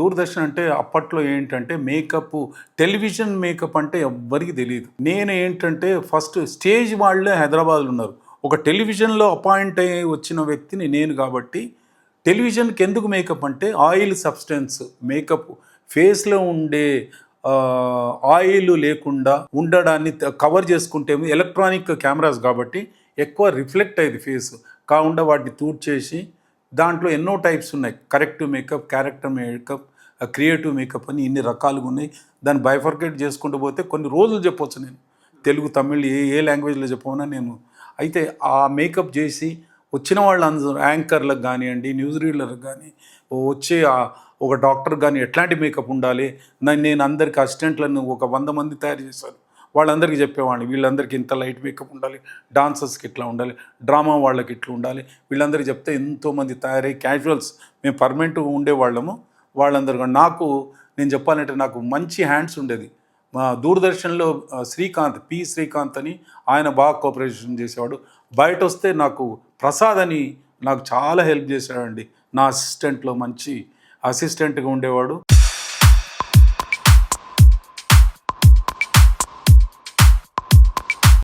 దూరదర్శన్ అంటే అప్పట్లో ఏంటంటే మేకప్ టెలివిజన్ మేకప్ అంటే ఎవ్వరికి తెలియదు నేను ఏంటంటే ఫస్ట్ స్టేజ్ వాళ్ళే హైదరాబాద్లో ఉన్నారు. ఒక టెలివిజన్లో అపాయింట్ అయ్యి వచ్చిన వ్యక్తిని నేను కాబట్టి టెలివిజన్కి ఎందుకు మేకప్ అంటే ఆయిల్ సబ్స్టెన్స్ మేకప్ ఫేస్లో ఉండే ఆయిల్ లేకుండా ఉండడాన్ని కవర్ చేసుకుంటే ఎలక్ట్రానిక్ కెమెరాస్ కాబట్టి ఎక్కువ రిఫ్లెక్ట్ అయ్యేది ఫేస్. కాకుండా వాటిని తూర్చేసి దాంట్లో ఎన్నో టైప్స్ ఉన్నాయి. కరెక్టివ్ మేకప్ క్యారెక్టర్ మేకప్ ఆ క్రియేటివ్ మేకప్ అని ఇన్ని రకాలుగా ఉన్నాయి. దాన్ని బైఫర్కేట్ చేసుకుంటూ పోతే కొన్ని రోజులు చెప్పొచ్చు నేను. తెలుగు తమిళ్ ఏ ఏ లాంగ్వేజ్లో చెప్పమన్నా నేను. అయితే ఆ మేకప్ చేసి వచ్చిన వాళ్ళందరూ యాంకర్లకు కానివ్వండి న్యూస్ రీడర్లకు కానీ వచ్చే ఒక డాక్టర్ కానీ ఎట్లాంటి మేకప్ ఉండాలి? నన్ను నేను అందరికి అసిస్టెంట్లను ఒక వంద మంది తయారు చేశాను వాళ్ళందరికీ చెప్పేవాడిని వీళ్ళందరికీ ఇంత లైట్ మేకప్ ఉండాలి డాన్సర్స్కి ఇట్లా ఉండాలి డ్రామా వాళ్ళకి ఇట్లా ఉండాలి. వీళ్ళందరికీ చెప్తే ఎంతోమంది తయారై క్యాజువల్స్ మేము పర్మనెంట్ ఉండేవాళ్ళము వాళ్ళందరూ కూడా నాకు నేను చెప్పాలంటే నాకు మంచి హ్యాండ్స్ ఉండేది. మా దూరదర్శన్లో శ్రీకాంత్ పి. శ్రీకాంత్ అని ఆయన బాగా కోఆపరేషన్ చేసేవాడు. బయట వస్తే నాకు ప్రసాద్ అని నాకు చాలా హెల్ప్ చేశాడండి. నా అసిస్టెంట్లో మంచి అసిస్టెంట్గా ఉండేవాడు.